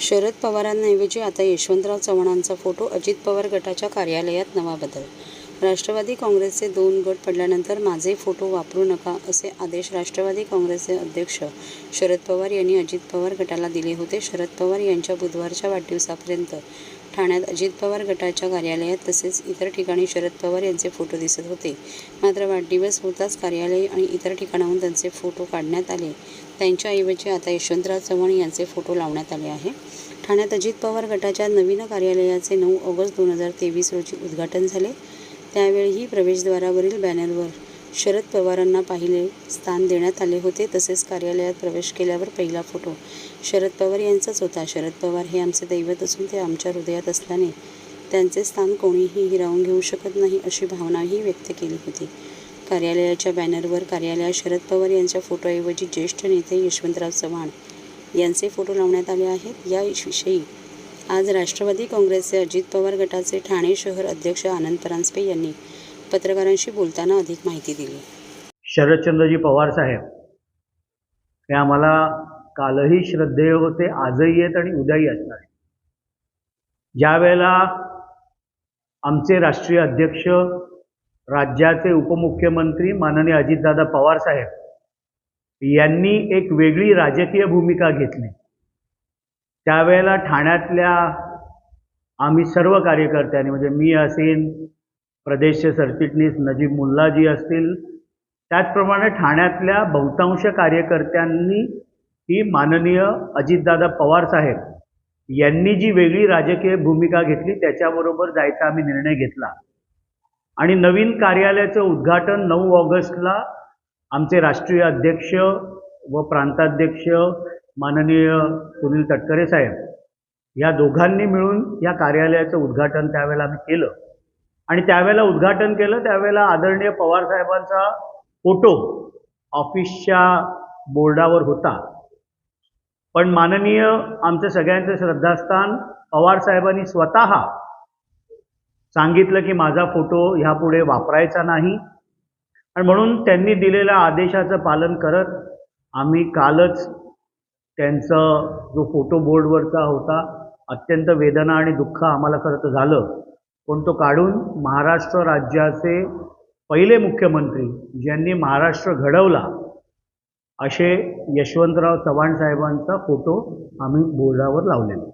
शरद पवारांऐवजी आता यशवंतराव चव्हाणांचा फोटो अजित पवार गटाच्या कार्यालयात नवा बदल राष्ट्रवादी काँग्रेसचे दोन गट पडल्यानंतर माझे फोटो वापरू नका असे आदेश राष्ट्रवादी काँग्रेसचे अध्यक्ष शरद पवार यांनी अजित पवार गटाला दिले होते. शरद पवार यांच्या बुधवारच्या वाढदिवसापर्यंत ठाण्यात अजित पवार गटाच्या कार्यालयात तसेच इतर ठिकाणी शरद पवार यांचे फोटो दिसत होते. मात्र वाढदिवस होताच कार्यालय आणि इतर ठिकाणाहून त्यांचे फोटो काढण्यात आले. त्यांच्याऐवजी आता यशवंतराव चव्हाण यांचे फोटो लावण्यात आले आहे. ठाण्यात अजित पवार गटाच्या नवीन कार्यालयाचे नऊ ऑगस्ट दोन हजार तेवीस रोजी उद्घाटन झाले. त्यावेळीही प्रवेशद्वारावरील बॅनरवर शरद पवारांना पाहिले स्थान देण्यात आले होते तसेच कार्यालयात प्रवेश केल्यावर पहिला फोटो शरद पवार यांचाच होता. शरद पवार हे आमचे दैवत असून ते आमच्या हृदयात असल्याने त्यांचे स्थान कोणीही हिरावून घेऊ शकत नाही अशी भावनाही व्यक्त केली होती. कार्यालयाच्या बॅनरवर कार्यालयात शरद पवार यांच्या फोटोऐवजी ज्येष्ठ नेते यशवंतराव चव्हाण यांचे फोटो लावण्यात आले आहेत. याविषयी आज राष्ट्रवादी काँग्रेसचे अजित पवार गटाचे ठाणे शहर अध्यक्ष आनंद परांजपे यांनी पत्रकारांशी बोलताना अधिक माहिती दिली. शरदचंद्रजी पवार साहेब हे आम्हाला कालही श्रद्धेय होते आजही आहेत आणि उद्याही असणार आहेत. ज्या वेळेला आमचे राष्ट्रीय अध्यक्ष राज्याचे उपमुख्यमंत्री माननीय अजितदादा पवार साहेब यांनी एक वेगळी राजकीय भूमिका घेतली. त्यावेळेला ठाण्यातल्या आम्ही सर्व कार्यकर्त्यांनी म्हणजे मी असेन प्रदेशचे सरचिटणीस नजीब मुल्लाजी असतील त्याचप्रमाणे ठाण्यातल्या बहुतांश कार्यकर्त्यांनी ही माननीय अजितदादा पवार साहेब यांनी जी वेगळी राजकीय भूमिका घेतली त्याच्याबरोबर जायचा आम्ही निर्णय घेतला. आणि नवीन कार्यालयाचं उद्घाटन नऊ ऑगस्टला आमचे राष्ट्रीय अध्यक्ष व प्रांताध्यक्ष माननीय सुनील तटकरे साहेब या दोघांनी मिळून या कार्यालयाचं उद्घाटन त्यावेळेला आम्ही केलं. आणि त्यावेळेला उद्घाटन केलं त्यावेळेला आदरणीय पवार साहेबांचा फोटो ऑफिसच्या बोर्डावर होता. पण माननीय आमचं सगळ्यांचं श्रद्धास्थान पवार साहेबांनी स्वतः सांगितलं की माझा फोटो ह्यापुढे वापरायचा नाही. आणि म्हणून त्यांनी दिलेल्या आदेशाचं पालन करत आम्ही कालच त्यांचं जो फोटो बोर्डवरचा होता अत्यंत वेदना आणि दुःख आम्हाला खरं तर झालं. पण तो काढून महाराष्ट्र राज्याचे पहिले मुख्यमंत्री ज्यांनी महाराष्ट्र घडवला असे यशवंतराव चव्हाण साहेबांचा फोटो आम्ही बोर्डावर लावलेला.